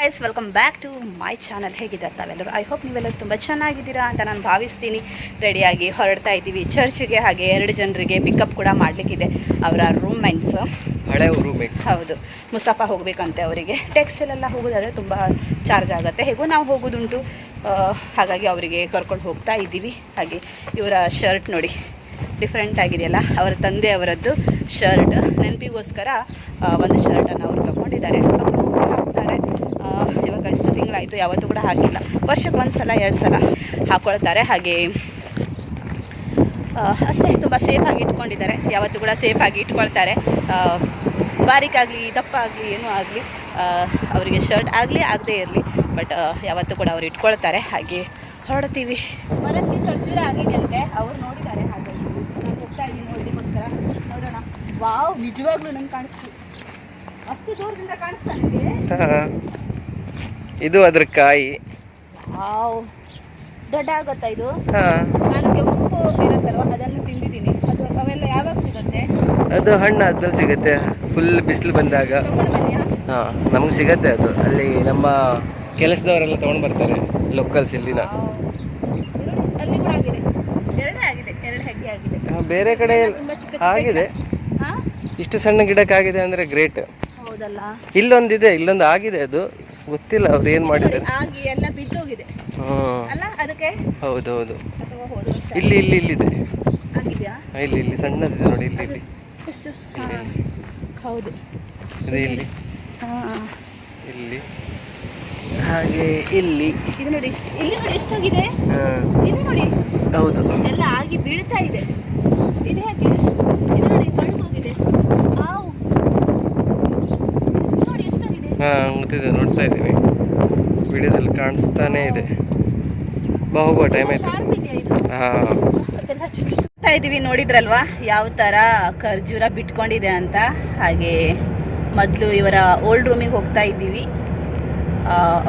Guys welcome back to my channel ಹೇಗಿದ್ದಾರೆ ತಾವೆಲ್ಲರೂ I hope ನೀವೆಲ್ಲರೂ ತುಂಬ ಚೆನ್ನಾಗಿದ್ದೀರಾ ಅಂತ ನಾನು ಭಾವಿಸ್ತೀನಿ. ರೆಡಿಯಾಗಿ ಹೊರಡ್ತಾ ಇದ್ದೀವಿ. ಚರ್ಚ್ಗೆ ಹಾಗೆ ಎರಡು ಜನರಿಗೆ ಪಿಕಪ್ ಕೂಡ ಮಾಡಲಿಕ್ಕಿದೆ. ಅವರ ರೂಮ್ಮೆಂಟ್ಸ್ ಹಳೆ ರೂಮೇಟ್ ಹೌದು. ಮುಸಾಫಾ ಹೋಗಬೇಕಂತೆ ಅವರಿಗೆ. ಟ್ಯಾಕ್ಸಿಲೆಲ್ಲ ಹೋಗೋದಾದರೆ ತುಂಬ ಚಾರ್ಜ್ ಆಗುತ್ತೆ. ಹೇಗೂ ನಾವು ಹೋಗೋದುಂಟು. ಹಾಗಾಗಿ ಅವರಿಗೆ ಕರ್ಕೊಂಡು ಹೋಗ್ತಾ ಇದ್ದೀವಿ. ಹಾಗೆ ಇವರ ಶರ್ಟ್ ನೋಡಿ. ಡಿಫ್ರೆಂಟ್ ಆಗಿದೆಯಲ್ಲ? ಅವರ ತಂದೆ ಅವರದ್ದು ಶರ್ಟ್ ನೆನಪಿಗೋಸ್ಕರ ಒಂದು ಶರ್ಟನ್ನು ಅವರು ತಗೊಂಡಿದ್ದಾರೆ ಅವರು ಕೂಡ ಹಾಕ್ತಾರೆ ಆ, ಇವಾಗ ತಿಂಗಳಾಯಿತು ಯಾವತ್ತೂ ಕೂಡ ಹಾಕಿಲ್ಲ. ವರ್ಷಕ್ಕೆ ಒಂದು ಸಲ ಎರಡು ಸಲ ಹಾಕ್ಕೊಳ್ತಾರೆ ಹಾಗೆ ಅಷ್ಟೇ ತುಂಬ ಸೇಫಾಗಿ ಇಟ್ಕೊಂಡಿದ್ದಾರೆ. ಯಾವತ್ತೂ ಕೂಡ ಸೇಫಾಗಿ ಇಟ್ಕೊಳ್ತಾರೆ. ಬಾರಿಕ್ ಬಾರಿಕಾಗಲಿ ದಪ್ಪ ಆಗಲಿ ಏನೂ ಆಗಲಿ ಅವರಿಗೆ ಶರ್ಟ್ ಆಗಲಿ ಆಗದೇ ಇರಲಿ ಬಟ್ ಯಾವತ್ತೂ ಕೂಡ ಅವ್ರು ಇಟ್ಕೊಳ್ತಾರೆ. ಹಾಗೆ ಹೊರಡ್ತೀವಿ. ಮರಕ್ಕೆ ಖರ್ಜೂರ ಆಗಿದೆಯಂತೆ ಅವ್ರು ನೋಡಿದ್ದಾರೆ ಹಾಗೆ. ನಾನು ಹೋಗ್ತಾ ಇದ್ದೀನಿ ನೋಡಲಿಕ್ಕೋಸ್ಕರ. ನೋಡೋಣ. ವಾವ್ ನಿಜವಾಗ್ಲೂ ನಂಗೆ ಕಾಣಿಸ್ತು. ಅಷ್ಟು ದೂರದಿಂದ ಕಾಣಿಸ್ತಾ ನಿಮಗೆ ಇದು ಅದ್ರ ಕಾಯಿ. ದೊಡ್ಡ ಆಗುತ್ತಾ ಇದು? ನಾನು ಕೆಂಪು ಇರುತ್ತಲ್ವ? ಅದನ್ನು ತಿಂದಿದ್ದೀನಿ. ಅದು ಅವೆಲ್ಲ ಯಾವಾಗ ಸಿಗುತ್ತೆ? ಅದು ಹಣ್ಣು ಆದ್ಮೇಲೆ ಸಿಗುತ್ತೆ. ಫುಲ್ ಬಿಸಿಲು ಬಂದಾಗ. ಹಾಂ. ನಮ್ಗೆ ಸಿಗತ್ತೆ ಅದು. ಅಲ್ಲಿ ನಮ್ಮ ಕೆಲಸದವರೆಲ್ಲ ತಗೊಂಡ್ ಬರ್ತಾರೆ ಲೋಕಲ್ಸ್ ಇಲ್ಲಿನ. ಬೇರೆ ಕಡೆ ಆಗಿದೆ. ಇಷ್ಟು ಸಣ್ಣ ಗಿಡಕ್ಕಾಗಿದೆ ಅಂದ್ರೆ ಗ್ರೇಟ್. ಹೌದಲ್ಲ? ಇಲ್ಲೊಂದಿದೆ ಇಲ್ಲೊಂದು ಆಗಿದೆ ಅದು. ಗೊತ್ತಿಲ್ಲ ಅವ್ರು ಏನ್ ಮಾಡಿದ್ದಾರೆ. ಆಗಿ ಎಲ್ಲ ಬಿದ್ದೋಗಿದೆ. ಅಲ್ಲ ಅದಕ್ಕೆ? ಹೌದು ಹೌದು ಇಲ್ಲಿ ಇಲ್ಲಿ ಇಲ್ಲಿದೆ. ಇಲ್ಲಿ ಇಲ್ಲಿ ಸಣ್ಣದಿದೆ ನೋಡಿ ಇಲ್ಲಿ ಇಲ್ಲಿ. ಹೌದು. ಇದು ಇಲ್ಲಿ. ಇಲ್ಲಿ. ಹಾಗೆ ಇಲ್ಲಿ. ಇದು ನೋಡಿ ಇಲ್ಲಿ ನೋಡಿ ಎಷ್ಟಾಗಿದೆ? ಇದು ನೋಡಿ. ಹೌದು. ಎಲ್ಲ ಆಗಿ ಬೀಳ್ತಾ ಇದೆ. ಇದು ಹೇಗೆ ಇದು ನೋಡಿ ಹೋಗಿದೆ ಆವು ಇದು ನೋಡಿ ಎಷ್ಟಾಗಿದೆ ಹಾ ಗೊತ್ತಿದೆ ನೋಡ್ತಾ ಇದ್ದೀವಿ. ವಿಡಿಯೋದಲ್ಲಿ ಕಾಣಿಸ್ತಾನೆ ಇದೆ. ಬಾ ಹೋಗುವ ಟೈಮ್ ಆಯ್ತು ಹಾ. ಇದೀವಿ ನೋಡಿದ್ರಲ್ವಾ? ಯಾವ ತರ ಖರ್ಜೂರ ಬಿಟ್ಕೊಂಡಿದೆ ಅಂತ. ಹಾಗೆ ಮೊದಲು ಇವರ ಓಲ್ಡ್ ರೂಮಿಗೆ ಹೋಗ್ತಾ ಇದ್ದೀವಿ.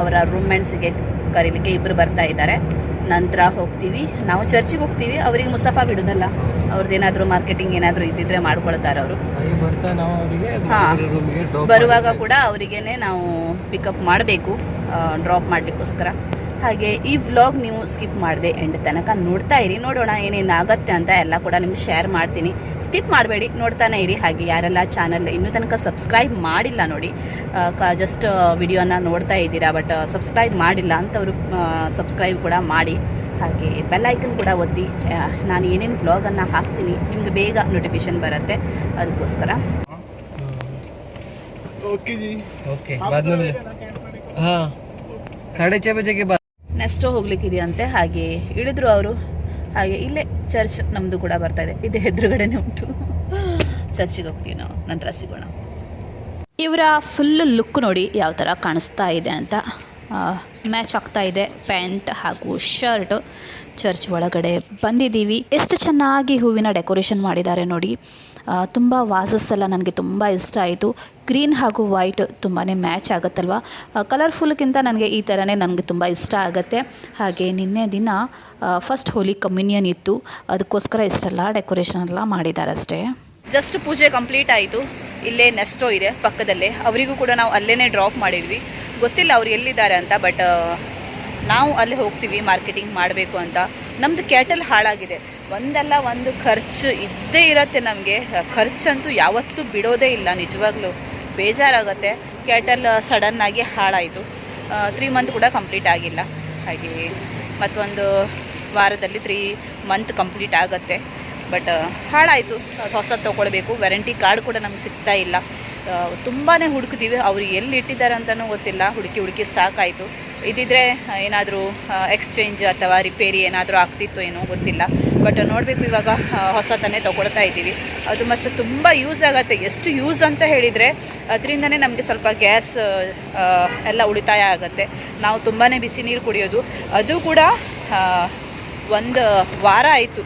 ಅವರ ರೂಮ್ಮೆಂಟ್ಸಿಗೆ ಕರೀಲಿಕ್ಕೆ ಇಬ್ರು ಬರ್ತಾ ಇದ್ದಾರೆ. ನಂತರ ಹೋಗ್ತೀವಿ. ನಾವು ಚರ್ಚಿಗೆ ಹೋಗ್ತೀವಿ. ಅವರಿಗೆ ಮುಸಫಾ ಬಿಡೋದಲ್ಲ. ಅವ್ರದ್ದು ಏನಾದರೂ ಮಾರ್ಕೆಟಿಂಗ್ ಏನಾದರೂ ಇದ್ದಿದ್ರೆ ಮಾಡ್ಕೊಳ್ತಾರೆ ಅವರು. ಹಾ. ಬರುವಾಗ ಕೂಡ ಅವರಿಗೇನೆ ನಾವು ಪಿಕಪ್ ಮಾಡಬೇಕು. ಡ್ರಾಪ್ ಮಾಡಲಿಕ್ಕೋಸ್ಕರ. ಹಾಗೆ ಈ ವ್ಲಾಗ್ ನೀವು ಸ್ಕಿಪ್ ಮಾಡದೆ ಎಂಡ್ ತನಕ ನೋಡ್ತಾ ಇರಿ ನೋಡೋಣ ಏನೇನು ಆಗತ್ತೆ ಅಂತ ಎಲ್ಲ ಕೂಡ ನಿಮ್ಗೆ ಶೇರ್ ಮಾಡ್ತೀನಿ ಸ್ಕಿಪ್ ಮಾಡಬೇಡಿ ನೋಡ್ತಾನೆ ಇರಿ ಹಾಗೆ ಯಾರೆಲ್ಲ ಚಾನಲ್ ಇನ್ನೂ ತನಕ ಸಬ್ಸ್ಕ್ರೈಬ್ ಮಾಡಿಲ್ಲ ನೋಡಿ ಜಸ್ಟ್ ವಿಡಿಯೋನ ನೋಡ್ತಾ ಇದ್ದೀರಾ ಬಟ್ ಸಬ್ಸ್ಕ್ರೈಬ್ ಮಾಡಿಲ್ಲ ಅಂಥವ್ರು ಸಬ್ಸ್ಕ್ರೈಬ್ ಕೂಡ ಮಾಡಿ ಹಾಗೆ ಬೆಲ್ಲೈಕನ್ ಕೂಡ ಒತ್ತಿ ಆ, ನಾನು ಏನೇನು ವ್ಲಾಗನ್ನು ಹಾಕ್ತೀನಿ ನಿಮ್ಗೆ ಬೇಗ ನೋಟಿಫಿಕೇಶನ್ ಬರುತ್ತೆ ಅದಕ್ಕೋಸ್ಕರ ಓಕೆ बाद में मिले हाँ साढ़े छः बजे के बाद ನೆಕ್ಸ್ಟ್ ಹೋಗ್ಲಿಕ್ಕಿದೆಯಂತೆ ಹಾಗೆ ಇಳಿದ್ರು ಅವರು. ಹಾಗೆ ಇಲ್ಲೇ ಚರ್ಚ್ ನಮ್ಮದು ಕೂಡ ಬರ್ತಾ ಇದೆ. ಇದು ಎದುರುಗಡೆನೇ ಉಂಟು. ಚರ್ಚಿಗೆ ಹೋಗ್ತೀವಿ ನಾವು. ನಂತರ ಸಿಗೋಣ. ಇವರ ಫುಲ್ ಲುಕ್ ನೋಡಿ ಯಾವ ಥರ ಕಾಣಿಸ್ತಾ ಇದೆ ಅಂತ. ಮ್ಯಾಚ್ ಆಗ್ತಾ ಇದೆ. ಪ್ಯಾಂಟ್ ಹಾಗೂ ಶರ್ಟ್ ಚರ್ಚ್ ಒಳಗಡೆ ಬಂದಿದ್ದೀವಿ. ಎಷ್ಟು ಚೆನ್ನಾಗಿ ಹೂವಿನ ಡೆಕೋರೇಷನ್ ಮಾಡಿದ್ದಾರೆ ನೋಡಿ. ತುಂಬ ವಾಸಸ್ ಎಲ್ಲ ನನಗೆ ತುಂಬ ಇಷ್ಟ ಆಯಿತು. ಗ್ರೀನ್ ಹಾಗೂ ವೈಟ್ ತುಂಬಾ ಮ್ಯಾಚ್ ಆಗುತ್ತಲ್ವ? ಕಲರ್ಫುಲ್ಗಿಂತ ನನಗೆ ಈ ಥರನೇ ನನಗೆ ತುಂಬ ಇಷ್ಟ ಆಗುತ್ತೆ. ಹಾಗೆ ನಿನ್ನೆ ದಿನ ಫಸ್ಟ್ ಹೋಲಿ ಕಮ್ಯುನಿಯನ್ ಇತ್ತು. ಅದಕ್ಕೋಸ್ಕರ ಇಷ್ಟೆಲ್ಲ ಡೆಕೋರೇಷನ್ ಎಲ್ಲ ಮಾಡಿದ್ದಾರೆ ಅಷ್ಟೇ. ಜಸ್ಟ್ ಪೂಜೆ ಕಂಪ್ಲೀಟ್ ಆಯಿತು. ಇಲ್ಲೇ ನೆಸ್ಟೋ ಇದೆ ಪಕ್ಕದಲ್ಲೇ. ಅವರಿಗೂ ಕೂಡ ನಾವು ಅಲ್ಲೇ ಡ್ರಾಪ್ ಮಾಡಿದ್ವಿ. ಗೊತ್ತಿಲ್ಲ ಅವ್ರು ಎಲ್ಲಿದ್ದಾರೆ ಅಂತ, ಬಟ್ ನಾವು ಅಲ್ಲಿ ಹೋಗ್ತೀವಿ, ಮಾರ್ಕೆಟಿಂಗ್ ಮಾಡಬೇಕು ಅಂತ. ನಮ್ಮದು ಕ್ಯಾಟಲ್ ಹಾಳಾಗಿದೆ. ಒಂದಲ್ಲ ಒಂದು ಖರ್ಚು ಇದ್ದೇ ಇರತ್ತೆ ನಮಗೆ. ಖರ್ಚಂತೂ ಯಾವತ್ತೂ ಬಿಡೋದೇ ಇಲ್ಲ, ನಿಜವಾಗ್ಲೂ. ಬೇಜಾರಾಗುತ್ತೆ. ಕ್ಯಾಟಲ್ ಸಡನ್ನಾಗಿ ಹಾಳಾಯಿತು. ತ್ರೀ ಮಂತ್ ಕೂಡ ಕಂಪ್ಲೀಟ್ ಆಗಿಲ್ಲ. ಹಾಗೆ ಮತ್ತೊಂದು ವಾರದಲ್ಲಿ ತ್ರೀ ಮಂತ್ ಕಂಪ್ಲೀಟ್ ಆಗುತ್ತೆ. ಬಟ್ ಹಾಳಾಯಿತು. ಹೊಸದು ತೊಗೊಳ್ಬೇಕು. ವ್ಯಾರಂಟಿ ಕಾರ್ಡ್ ಕೂಡ ನಮ್ಗೆ ಸಿಗ್ತಾ ಇಲ್ಲ. ತುಂಬಾ ಹುಡುಕಿದೀವಿ. ಅವ್ರು ಎಲ್ಲಿ ಇಟ್ಟಿದ್ದಾರೆ ಅಂತಲೂ ಗೊತ್ತಿಲ್ಲ. ಹುಡುಕಿ ಹುಡುಕಿ ಸಾಕಾಯಿತು. ಇದಿದ್ರೆ ಏನಾದರೂ ಎಕ್ಸ್ಚೇಂಜ್ ಅಥವಾ ರಿಪೇರಿ ಏನಾದರೂ ಆಗ್ತಿತ್ತು ಏನೋ ಗೊತ್ತಿಲ್ಲ. ಬಟ್ ನೋಡಬೇಕು ಇವಾಗ ಹೊಸತನೇ ಹೊಸತನ್ನೇ ತೊಗೊಳ್ತಾ ಇದ್ದೀವಿ. ಅದು ಮತ್ತು ತುಂಬ ಯೂಸ್ ಆಗುತ್ತೆ. ಎಷ್ಟು ಯೂಸ್ ಅಂತ ಹೇಳಿದರೆ ಅದರಿಂದನೇ ನಮಗೆ ಸ್ವಲ್ಪ ಗ್ಯಾಸ್ ಎಲ್ಲ ಉಳಿತಾಯ ಆಗುತ್ತೆ. ನಾವು ತುಂಬಾ ಬಿಸಿ ನೀರು ಕುಡಿಯೋದು. ಅದು ಕೂಡ ಒಂದು ವಾರ ಆಯಿತು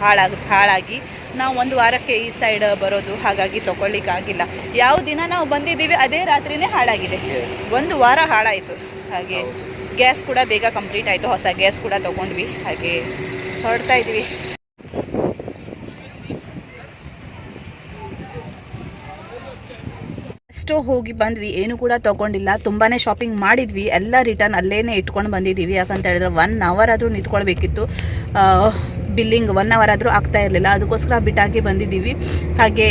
ಹಾಳಾಗ ಹಾಳಾಗಿ. ನಾವು ಒಂದು ವಾರಕ್ಕೆ ಈ ಸೈಡ್ ಬರೋದು ಹಾಗಾಗಿ ತೊಗೊಳ್ಳಿಕ್ಕಾಗಿಲ್ಲ. ಯಾವ ದಿನ ನಾವು ಬಂದಿದ್ದೀವಿ ಅದೇ ರಾತ್ರಿನೇ ಹಾಳಾಗಿದೆ. ಒಂದು ವಾರ ಹಾಳಾಯಿತು. ಹಾಗೆ ಗ್ಯಾಸ್ ಕೂಡ ಬೇಗ ಕಂಪ್ಲೀಟ್ ಆಯಿತು, ಹೊಸ ಗ್ಯಾಸ್ ಕೂಡ ತೊಗೊಂಡ್ವಿ. ಹಾಗೆ ಹೊರಡ್ತಾ ಇದ್ವಿ. ಅಷ್ಟು ಹೋಗಿ ಬಂದ್ವಿ, ಏನು ಕೂಡ ತೊಗೊಂಡಿಲ್ಲ. ತುಂಬಾ ಶಾಪಿಂಗ್ ಮಾಡಿದ್ವಿ. ಎಲ್ಲ ರಿಟರ್ನ್ ಅಲ್ಲೇ ಇಟ್ಕೊಂಡು ಬಂದಿದ್ದೀವಿ. ಯಾಕಂತ ಹೇಳಿದ್ರೆ ಒನ್ ಅವರ್ ಆದರೂ ನಿಂತ್ಕೊಳ್ಬೇಕಿತ್ತು. ಬಿಲ್ಲಿಂಗ್ ಒನ್ ಅವರ್ ಆದರೂ ಆಗ್ತಾ ಇರಲಿಲ್ಲ. ಅದಕ್ಕೋಸ್ಕರ ಬಿಟ್ಟಾಗಿ ಬಂದಿದ್ದೀವಿ. ಹಾಗೆ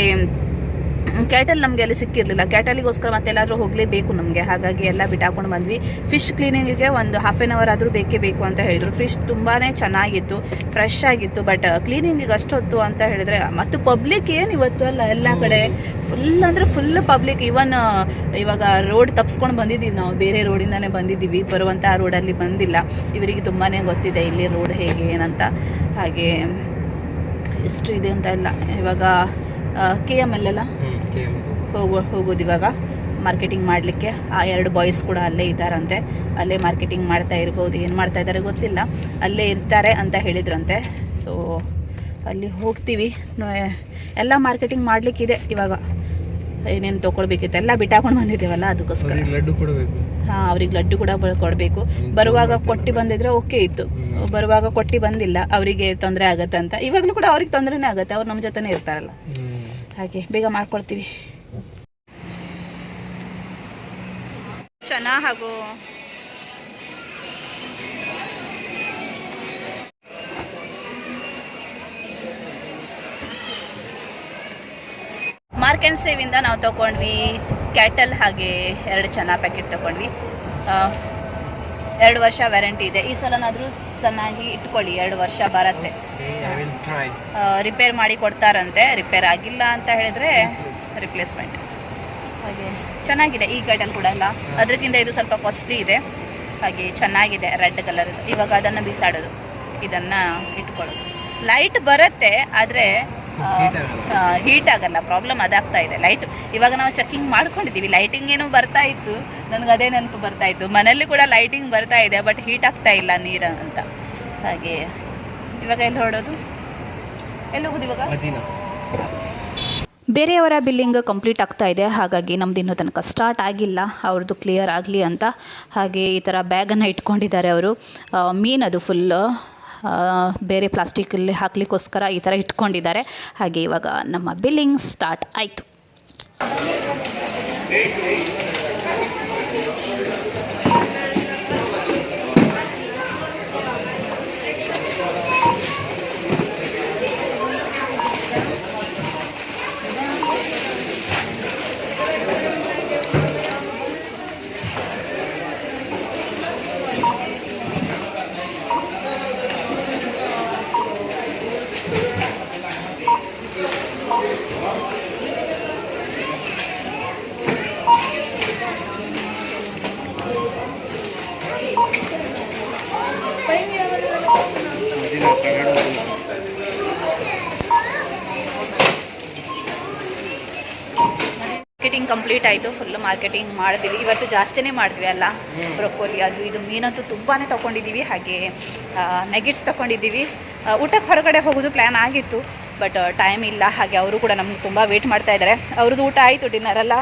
ಕ್ಯಾಟಲ್ ನಮಗೆ ಅಲ್ಲಿ ಸಿಕ್ಕಿರಲಿಲ್ಲ. ಕ್ಯಾಟಲಿಗೋಸ್ಕರ ಮತ್ತೆ ಎಲ್ಲಾದರೂ ಹೋಗಲೇಬೇಕು ನಮಗೆ. ಹಾಗಾಗಿ ಎಲ್ಲ ಬಿಟ್ಟಾಕೊಂಡು ಬಂದ್ವಿ. ಫಿಶ್ ಕ್ಲೀನಿಂಗಿಗೆ ಒಂದು ಹಾಫ್ ಆನ್ ಅವರ್ ಆದರೂ ಬೇಕೇ ಬೇಕು ಅಂತ ಹೇಳಿದರು. ಫಿಶ್ ತುಂಬಾ ಚೆನ್ನಾಗಿತ್ತು ಫ್ರೆಶ್ ಆಗಿತ್ತು ಬಟ್ ಕ್ಲೀನಿಂಗಿಗೆ ಅಷ್ಟೊತ್ತು ಅಂತ ಹೇಳಿದರೆ, ಮತ್ತು ಪಬ್ಲಿಕ್ ಏನು ಇವತ್ತು ಅಲ್ಲ, ಎಲ್ಲ ಕಡೆ ಫುಲ್ ಅಂದರೆ ಫುಲ್ ಪಬ್ಲಿಕ್ ಇವನ್ ಇವಾಗ ರೋಡ್ ತಪ್ಸ್ಕೊಂಡು ಬಂದಿದ್ದೀವಿ ನಾವು. ಬೇರೆ ರೋಡಿಂದಾನೇ ಬಂದಿದ್ದೀವಿ. ಬರುವಂಥ ರೋಡಲ್ಲಿ ಬಂದಿಲ್ಲ. ಇವರಿಗೆ ತುಂಬಾ ಗೊತ್ತಿದೆ ಇಲ್ಲಿ ರೋಡ್ ಹೇಗೆ, ಏನಂತ. ಹಾಗೆ, ಇಷ್ಟು ಇದೆ ಅಂತ ಇಲ್ಲ ಇವಾಗ ಕೆ ಎಂ ಅಲ್ಲೆಲ್ಲ ಹೋಗೋ ಹೋಗೋದು ಇವಾಗ ಮಾರ್ಕೆಟಿಂಗ್ ಮಾಡಲಿಕ್ಕೆ. ಆ ಎರಡು ಬಾಯ್ಸ್ ಕೂಡ ಅಲ್ಲೇ ಇದ್ದಾರಂತೆ. ಅಲ್ಲೇ ಮಾರ್ಕೆಟಿಂಗ್ ಮಾಡ್ತಾ ಇರ್ಬೋದು. ಏನು ಮಾಡ್ತಾ ಇದ್ದಾರೆ ಗೊತ್ತಿಲ್ಲ. ಅಲ್ಲೇ ಇರ್ತಾರೆ ಅಂತ ಹೇಳಿದ್ರಂತೆ. ಸೊ ಅಲ್ಲಿ ಹೋಗ್ತೀವಿ. ಎಲ್ಲ ಮಾರ್ಕೆಟಿಂಗ್ ಮಾಡಲಿಕ್ಕಿದೆ ಇವಾಗ. ಏನೇನು ತೊಗೊಳ್ಬೇಕಿತ್ತು ಎಲ್ಲ ಬಿಟ್ಟಾಕೊಂಡು ಬಂದಿದ್ದೇವಲ್ಲ ಅದಕ್ಕೋಸ್ಕರ. ಹಾಂ ಅವ್ರಿಗೆ ಲಡ್ಡು ಕೂಡ ಕೊಡಬೇಕು. ಬರುವಾಗ ಕೊಟ್ಟು ಬಂದಿದ್ರೆ ಓಕೆ ಇತ್ತು. ಬರುವಾಗ ಕೊಟ್ಟು ಬಂದಿಲ್ಲ. ಅವರಿಗೆ ತೊಂದರೆ ಆಗತ್ತೆ ಅಂತ. ಇವಾಗಲೂ ಕೂಡ ಅವ್ರಿಗೆ ತೊಂದರೆನೇ ಆಗುತ್ತೆ. ಅವ್ರು ನಮ್ಮ ಜೊತೆನೇ ಇರ್ತಾರಲ್ಲ. ಹಾಗೆ ಬೇಗ ಮಾಡ್ಕೊಳ್ತೀವಿ ಚೆನ್ನ ಹಾಗೂ ಮಾರ್ಕ್ ಆ್ಯಂಡ್ ಸೇವಿಂದ ನಾವು ತಗೊಂಡ್ವಿ ಕ್ಯಾಟಲ್ ಹಾಗೆ ಎರಡು ಚೆನ್ನ ಪ್ಯಾಕೆಟ್ ತಗೊಂಡ್ವಿ. ಆ, ಎರಡು ವರ್ಷ ವ್ಯಾರಂಟಿ ಇದೆ. ಈ ಸಲನಾದರೂ ಚೆನ್ನಾಗಿ ಇಟ್ಕೊಳ್ಳಿ ಎರಡು ವರ್ಷ ಬರತ್ತೆ. ರಿಪೇರ್ ಮಾಡಿ ಕೊಡ್ತಾರಂತೆ. ರಿಪೇರ್ ಆಗಿಲ್ಲ ಅಂತ ಹೇಳಿದ್ರೆ ರಿಪ್ಲೇಸ್ಮೆಂಟ್ ಹಾಗೆ ಚೆನ್ನಾಗಿದೆ ಈ ಗಾರ್ಡನ್ ಕೂಡ ಅಲ್ಲ? ಅದಕ್ಕಿಂತ ಇದು ಸ್ವಲ್ಪ ಕಾಸ್ಟ್ಲಿ ಇದೆ. ಹಾಗೆ ಚೆನ್ನಾಗಿದೆ ರೆಡ್ ಕಲರ್ ಇವಾಗ ಅದನ್ನು ಬಿಸಾಡೋದು. ಇದನ್ನು ಇಟ್ಕೊಳ್ಳೋದು. ಲೈಟ್ ಬರುತ್ತೆ ಆದರೆ. ಹೀಟ್ ಆಗಲ್ಲ. ಪ್ರಾಬ್ಲಮ್ ಅದಾಗ್ತಾ ಇದೆ. ಲೈಟ್ ಇವಾಗ ನಾವು ಚೆಕಿಂಗ್ ಮಾಡ್ಕೊಂಡಿದ್ದೀವಿ. ಲೈಟಿಂಗ್ ಏನೋ ಬರ್ತಾ ಇತ್ತು. ನನಗೆ ಅದೇ ನೆನಪು ಬರ್ತಾ ಇತ್ತು. ಮನೇಲಿ ಕೂಡ ಲೈಟಿಂಗ್ ಬರ್ತಾ ಇದೆ ಬಟ್ ಹೀಟ್ ಆಗ್ತಾ ಇಲ್ಲ ನೀರು ಅಂತ. ಹಾಗೆ ಇವಾಗ ಎಲ್ಲಿ ಹೊಡೋದು ಎಲ್ಲಿ ಹೋಗೋದು ಇವಾಗ? ಬೇರೆಯವರ ಬಿಲ್ಲಿಂಗ್ ಕಂಪ್ಲೀಟ್ ಆಗ್ತಾ ಇದೆ. ಹಾಗಾಗಿ ನಮ್ದು ಇನ್ನೂ ತನಕ ಸ್ಟಾರ್ಟ್ ಆಗಿಲ್ಲ. ಅವ್ರದ್ದು ಕ್ಲಿಯರ್ ಆಗಲಿ ಅಂತ. ಹಾಗೆ ಈ ಥರ ಬ್ಯಾಗನ್ನು ಇಟ್ಕೊಂಡಿದ್ದಾರೆ ಅವರು. ಮೀನ್ ಅದು ಫುಲ್ ಬೇರೆ ಪ್ಲಾಸ್ಟಿಕಲ್ಲಿ ಹಾಕ್ಲಿಕ್ಕೋಸ್ಕರ ಈ ಥರ ಇಟ್ಕೊಂಡಿದ್ದಾರೆ. ಹಾಗೆ ಇವಾಗ ನಮ್ಮ ಬಿಲ್ಲಿಂಗ್ ಸ್ಟಾರ್ಟ್ ಆಯಿತು. ಕಂಪ್ಲೀಟ್ ಆಯಿತು ಫುಲ್ ಮಾರ್ಕೆಟಿಂಗ್ ಮಾಡಿದ್ವಿ ಇವತ್ತು ಜಾಸ್ತಿನೇ ಮಾಡಿದ್ವಿ ಅಲ್ಲ ಬ್ರೊಕೋಲಿ ಅದು ಇದು ಮೀನಂತೂ ತುಂಬಾ ತೊಗೊಂಡಿದ್ದೀವಿ. ಹಾಗೆ ನೆಗೆಟ್ಸ್ ತೊಗೊಂಡಿದ್ದೀವಿ. ಊಟಕ್ಕೆ ಹೊರಗಡೆ ಹೋಗೋದು ಪ್ಲ್ಯಾನ್ ಆಗಿತ್ತು ಬಟ್ ಟೈಮ್ ಇಲ್ಲ. ಹಾಗೆ ಅವರು ಕೂಡ ನಮ್ಗೆ ತುಂಬ ವೇಟ್ ಮಾಡ್ತಾ ಇದ್ದಾರೆ. ಅವ್ರದ್ದು ಊಟ ಆಯಿತು ಡಿನ್ನರ್ ಎಲ್ಲ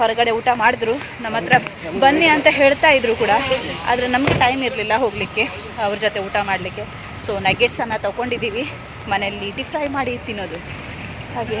ಹೊರಗಡೆ ಊಟ ಮಾಡಿದ್ರು. ನಮ್ಮ ಹತ್ರ ಬನ್ನಿ ಅಂತ ಹೇಳ್ತಾ ಇದ್ರು ಕೂಡ. ಆದರೆ ನಮಗೆ ಟೈಮ್ ಇರಲಿಲ್ಲ ಹೋಗಲಿಕ್ಕೆ ಅವ್ರ ಜೊತೆ ಊಟ ಮಾಡಲಿಕ್ಕೆ. ಸೊ ನಗೆಟ್ಸನ್ನು ತೊಗೊಂಡಿದ್ದೀವಿ. ಮನೆಯಲ್ಲಿ ಡಿಫ್ರೈ ಫ್ರೈ ಮಾಡಿ ತಿನ್ನೋದು. ಹಾಗೆ.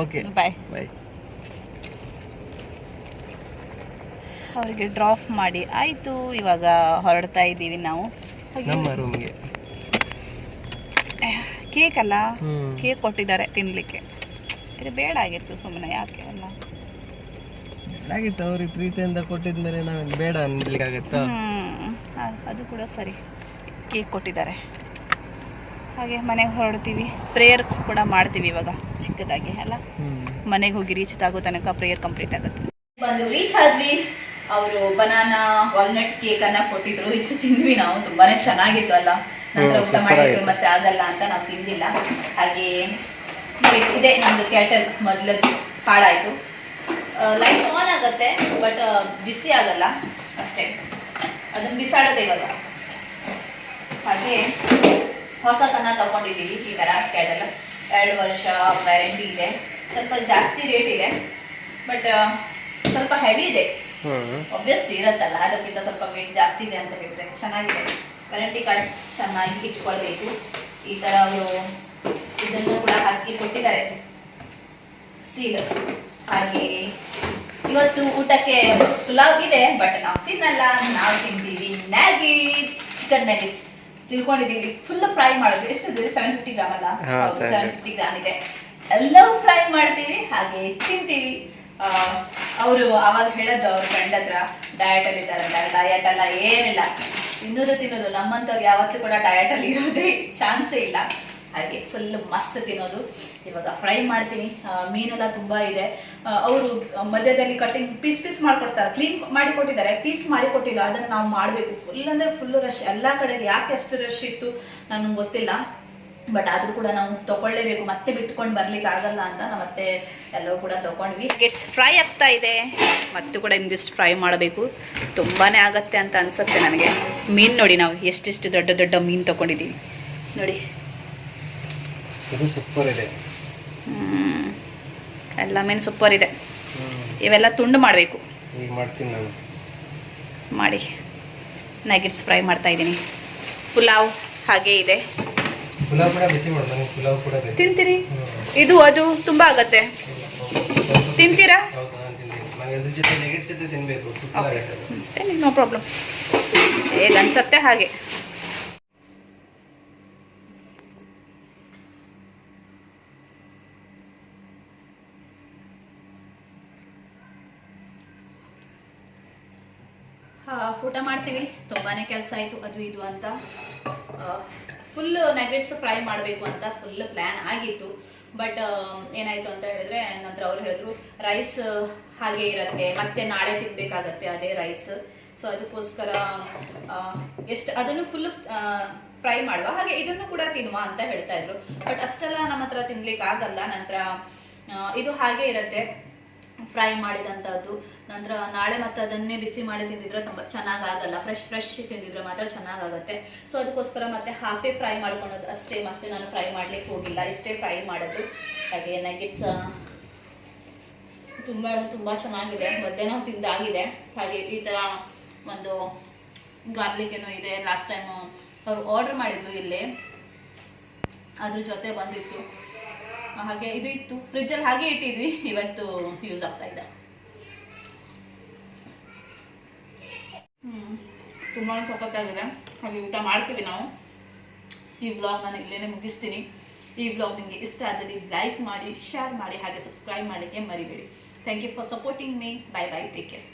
ಓಕೆ ಬಾಯ್ ಬಾಯ್ ಅವರಿಗೆ ಡ್ರಾಪ್ ಮಾಡಿ. ಆಯಿತು ಇವಾಗ ಹೊರಡ್ತಾ ಇದ್ದೀವಿ ನಾವು. ನಮ್ಮ ರೂಮ್ಗೆ ಕೇಕ್ ಅಲ್ಲ? ಕೇಕ್ ಕೊಟ್ಟಿದ್ದಾರೆ ತಿನ್ನಲಿಕ್ಕೆ ಇದು ಬೇಡ ಆಗಿತ್ತು ಸುಮ್ಮನೆ ಯಾಕೆ ಅಲ್ಲ? ಆಗಿತ್ತು ಅವ್ರಿಗೆ ಪ್ರೀತಿಯಿಂದ ಕೊಟ್ಟಿದ್ಮೇಲೆ ನಾವು ಬೇಡ ಅನ್ಲಿಕ್ಕಾಗತ್ತಾ? ಅದು ಕೂಡ ಸರಿ. ಕೇಕ್ ಕೊಟ್ಟಿದ್ದಾರೆ. ಹಾಗೆ ಮನೆಗೆ ಹೊರಡ್ತೀವಿ. ಪ್ರೇಯರ್ ಕೂಡ ಮಾಡ್ತೀವಿ ಇವಾಗ ಚಿಕ್ಕದಾಗಿ ಅಲ್ಲ? ಮನೆಗೆ ಹೋಗಿ ರೀಚ್ ಆಗೋ ತನಕ ಪ್ರೇಯರ್ ಕಂಪ್ಲೀಟ್ ಆಗುತ್ತೆ. ಬಂದು ರೀಚ್ ಆದ್ವಿ. ಅವರು ಬನಾನಾ ವಾಲ್ನಟ್ ಕೇಕ್ ಅನ್ನ ಕೊಟ್ಟಿದ್ರು. ಇಷ್ಟು ತಿಂದ್ವಿ ನಾವು. ತುಂಬಾನೇ ಚೆನ್ನಾಗಿತ್ತು ಅಲ್ಲ. ನಂತರ ಊಟ ಮತ್ತೆ ಆಗಲ್ಲ ಅಂತ ನಾವು ತಿಂದಿಲ್ಲ. ಹಾಗೆ ಇದೆ ನಮ್ದು ಕ್ಯಾಟಲ್ ಮೊದಲದ್ದು. ಹಾಳಾಯ್ತು. ಲೈಟ್ ಆನ್ ಆಗುತ್ತೆ ಬಟ್ ಬಿಸಿ ಆಗಲ್ಲ. ಅಷ್ಟೇ. ಅದನ್ನ ಬಿಸಾಡೋದೇ ಇವಾಗ. ಹಾಗೆ ಹೊಸ ಕನ್ನ ತಗೊಂಡಿದ್ದೀವಿ ಈ ಥರ ಕ್ಯಾಟಲ್ ಎರಡು ವರ್ಷ ವ್ಯಾರಂಟಿ ಇದೆ. ಸ್ವಲ್ಪ ಜಾಸ್ತಿ ರೇಟ್ ಇದೆ. ಬಟ್ ಸ್ವಲ್ಪ ಹೆವಿ ಇದೆ. ಒಬ್ವಿಯಸ್ಲಿ ಇರತ್ತಲ್ಲ ಅದಕ್ಕಿಂತ ಸ್ವಲ್ಪ ವೇಟ್ ಜಾಸ್ತಿ ಇದೆ ಅಂತ ಬಿಟ್ಟರೆ ಚೆನ್ನಾಗಿದೆ. ವ್ಯಾರಂಟಿ ಕಾರ್ಡ್ ಚೆನ್ನಾಗಿ ಇಟ್ಕೊಳ್ಬೇಕು. ಈ ತರ ಅವರು ಇದನ್ನು ಕೂಡ ಹಾಕಿ ಕೊಟ್ಟಿದ್ದಾರೆ. ಸೀಲ್ ಹಾಗೆ ಇವತ್ತು ಊಟಕ್ಕೆ ಪುಲಾವ್ ಇದೆ ಬಟ್ ನಾವು ತಿನ್ನಲ್ಲ. ನಾವು ತಿಂತೀವಿ. ನ್ಯಾಗಿಟ್ಸ್ ಚಿಕನ್ ನ್ಯಾಗಿಟ್ಸ್ ತಿಳ್ಕೊಂಡಿದ್ದೀವಿ ಫುಲ್ ಫ್ರೈ ಮಾಡೋದು ಎಷ್ಟು ಸೆವೆನ್ ಫಿಫ್ಟಿ ಗ್ರಾಮ್ ಅಲ್ಲ? ಸೆವೆನ್ 750 ಫಿಫ್ಟಿ ಗ್ರಾಮ್ ಇದೆ. ಎಲ್ಲವೂ ಫ್ರೈ ಮಾಡ್ತೀವಿ ಹಾಗೆ ತಿಂತೀವಿ. ಅವರು ಅವಾಗ ಹೇಳೋದು ಅವ್ರ ಫ್ರೆಂಡ್ ಹತ್ರ ಡಯಟ್ ಅಲ್ಲಿ ಇದ್ದಾರಲ್ಲ ಡಯಟ್ ಅಲ್ಲ ಏನಿಲ್ಲ. ತಿನ್ನೋದು ತಿನ್ನೋದು. ನಮ್ಮಂತವ್ ಯಾವತ್ತೂ ಕೂಡ ಡಯಟ್ ಅಲ್ಲಿ ಇರೋದೇ ಚಾನ್ಸೇ ಇಲ್ಲ. ಹಾಗೆ ಫುಲ್ ಮಸ್ತ್ ತಿನ್ನೋದು. ಇವಾಗ ಫ್ರೈ ಮಾಡ್ತೀನಿ. ಮೀನೆಲ್ಲ ತುಂಬ ಇದೆ. ಅವರು ಮಧ್ಯದಲ್ಲಿ ಕಟಿಂಗ್ ಪೀಸ್ ಪೀಸ್ ಮಾಡ್ಕೊಡ್ತಾರೆ. ಕ್ಲೀನ್ ಮಾಡಿ ಕೊಟ್ಟಿದ್ದಾರೆ. ಪೀಸ್ ಮಾಡಿ ಕೊಟ್ಟಿಲ್ಲ. ಅದನ್ನು ನಾವು ಮಾಡಬೇಕು. ಫುಲ್ ಅಂದರೆ ಫುಲ್ ರಶ್ ಎಲ್ಲ ಕಡೆ ಯಾಕೆ ಎಷ್ಟು ರಶ್ ಇತ್ತು ನನಗೆ ಗೊತ್ತಿಲ್ಲ. ಬಟ್ ಆದರೂ ಕೂಡ ನಾವು ತಗೊಳ್ಳೇಬೇಕು. ಮತ್ತೆ ಬಿಟ್ಕೊಂಡು ಬರ್ಲಿಕ್ಕೆ ಆಗಲ್ಲ ಅಂತ ನಾವು ಮತ್ತೆ ಎಲ್ಲವೂ ಕೂಡ ತೊಗೊಂಡ್ವಿ. ಇಟ್ಸ್ ಫ್ರೈ ಆಗ್ತಾ ಇದೆ. ಮತ್ತು ಕೂಡ ಇಂದಿಷ್ಟು ಫ್ರೈ ಮಾಡಬೇಕು. ತುಂಬಾ ಆಗತ್ತೆ ಅಂತ ಅನ್ಸುತ್ತೆ ನನಗೆ. ಮೀನು ನೋಡಿ ನಾವು ಎಷ್ಟೆಷ್ಟು ದೊಡ್ಡ ದೊಡ್ಡ ಮೀನು ತೊಗೊಂಡಿದ್ದೀವಿ. ನೋಡಿ. ಇದು ಸೂಪರ್ ಇದೆ ಹ್ಮ್. ಎಲ್ಲ ಮೀನು ಸೂಪರ್ ಇದೆ ಇವೆಲ್ಲ ತುಂಡು ಮಾಡಬೇಕು. ಈಗ ಮಾಡ್ತೀನಿ ನಾನು. ಮಾಡಿ. ನಗಿಟ್ಸ್ ಫ್ರೈ ಮಾಡ್ತಾ ಇದ್ದೀನಿ. ಪುಲಾವ್ ಹಾಗೆ ಇದೆ. ಪುಲಾವ್ ಕೂಡ ಬಿಸಿ ಮಾಡು ನನಗೆ ಪುಲಾವ್ ಕೂಡ ತಿಂತೀರಿ? ಇದು ಅದು ತುಂಬಾ ಆಗುತ್ತೆ. ತಿಂತೀರಾ? ಜೊತೆ ಜೊತೆ ತಿನ್ನಬೇಕು. ನೋ ಪ್ರಾಬ್ಲಮ್ ಹೇಗೆ ಅನ್ಸತ್ತೆ ಹಾಗೆ ಹಾ, ಊಟ ಮಾಡ್ತೀವಿ. ತುಂಬಾನೇ ಕೆಲಸ ಆಯಿತು, ಅದು ಇದು ಅಂತ. ಫುಲ್ ನೆಗೆಟ್ಸ್ ಫ್ರೈ ಮಾಡಬೇಕು ಅಂತ ಫುಲ್ ಪ್ಲ್ಯಾನ್ ಆಗಿತ್ತು. ಬಟ್ ಏನಾಯ್ತು ಅಂತ ಹೇಳಿದ್ರೆ, ನಂತರ ಅವ್ರು ಹೇಳಿದ್ರು ರೈಸ್ ಹಾಗೆ ಇರತ್ತೆ, ಮತ್ತೆ ನಾಳೆ ತಿನ್ಬೇಕಾಗತ್ತೆ ಅದೇ ರೈಸ್ ಸೊ ಅದಕ್ಕೋಸ್ಕರ ಎಷ್ಟು, ಅದನ್ನು ಫುಲ್ ಫ್ರೈ ಮಾಡುವ. ಹಾಗೆ ಇದನ್ನು ಕೂಡ ತಿನ್ನುವ ಅಂತ ಹೇಳ್ತಾ ಇದ್ರು. ಬಟ್ ಅಷ್ಟೆಲ್ಲ ನಮ್ಮ ಹತ್ರ ತಿನ್ಲಿಕ್ಕೆ ಆಗಲ್ಲ ನಂತರ ಇದು ಹಾಗೆ ಇರತ್ತೆ. ಫ್ರೈ ಮಾಡಿದಂಥದ್ದು ನಂತರ ನಾಳೆ ಮತ್ತೆ ಅದನ್ನೇ ಬಿಸಿ ಮಾಡಿ ತಿಂದಿದ್ರೆ ತುಂಬ ಚೆನ್ನಾಗಾಗಲ್ಲ. ಫ್ರೆಶ್ ಫ್ರೆಶ್ ತಿಂದಿದ್ರೆ ಮಾತ್ರ ಚೆನ್ನಾಗಾಗತ್ತೆ. ಸೊ ಅದಕ್ಕೋಸ್ಕರ ಮತ್ತೆ ಹಾಫೇ ಫ್ರೈ ಮಾಡ್ಕೊಳೋದು ಅಷ್ಟೇ. ಮತ್ತೆ ನಾನು ಫ್ರೈ ಮಾಡ್ಲಿಕ್ಕೆ ಹೋಗಿಲ್ಲ. ಇಷ್ಟೇ ಫ್ರೈ ಮಾಡೋದು. ಹಾಗೆ ನಗೆಟ್ಸ್ ತುಂಬ ತುಂಬ ಚೆನ್ನಾಗಿದೆ. ಮಧ್ಯಾಹ್ನ ತಿಂದಾಗಿದೆ. ಹಾಗೆ ಈ ಥರ ಒಂದು ಗಾರ್ಲಿಕ್ ಏನೋ ಇದೆ. ಲಾಸ್ಟ್ ಟೈಮ್ ಅವ್ರು ಆರ್ಡರ್ ಮಾಡಿದ್ದು ಇಲ್ಲಿ. ಅದ್ರ ಜೊತೆ ಬಂದಿತ್ತು. ಹಾಗೆ ಇದು ಇತ್ತು. ಫ್ರಿಜ್ಜಲ್ಲಿ ಹಾಗೆ ಇಟ್ಟಿದ್ವಿ. ಇವತ್ತು ಯೂಸ್ ಆಗ್ತಾ ಇದೆ. ಹ್ಮ್. ತುಂಬಾ ಸಖತ್ತಾಗಿದೆ. ಹಾಗೆ ಊಟ ಮಾಡ್ತೀವಿ ನಾವು. ಈ ವ್ಲಾಗ್ ನಾನು ಇಲ್ಲೇನೆ ಮುಗಿಸ್ತೀನಿ. ಈ ವ್ಲಾಗ್ ನಿಮಗೆ ಇಷ್ಟ ಆದಲ್ಲಿ ಲೈಕ್ ಮಾಡಿ ಶೇರ್ ಮಾಡಿ, ಹಾಗೆ ಸಬ್ಸ್ಕ್ರೈಬ್ ಮಾಡಲಿಕ್ಕೆ ಮರಿಬೇಡಿ. Thank you for supporting me bye bye take care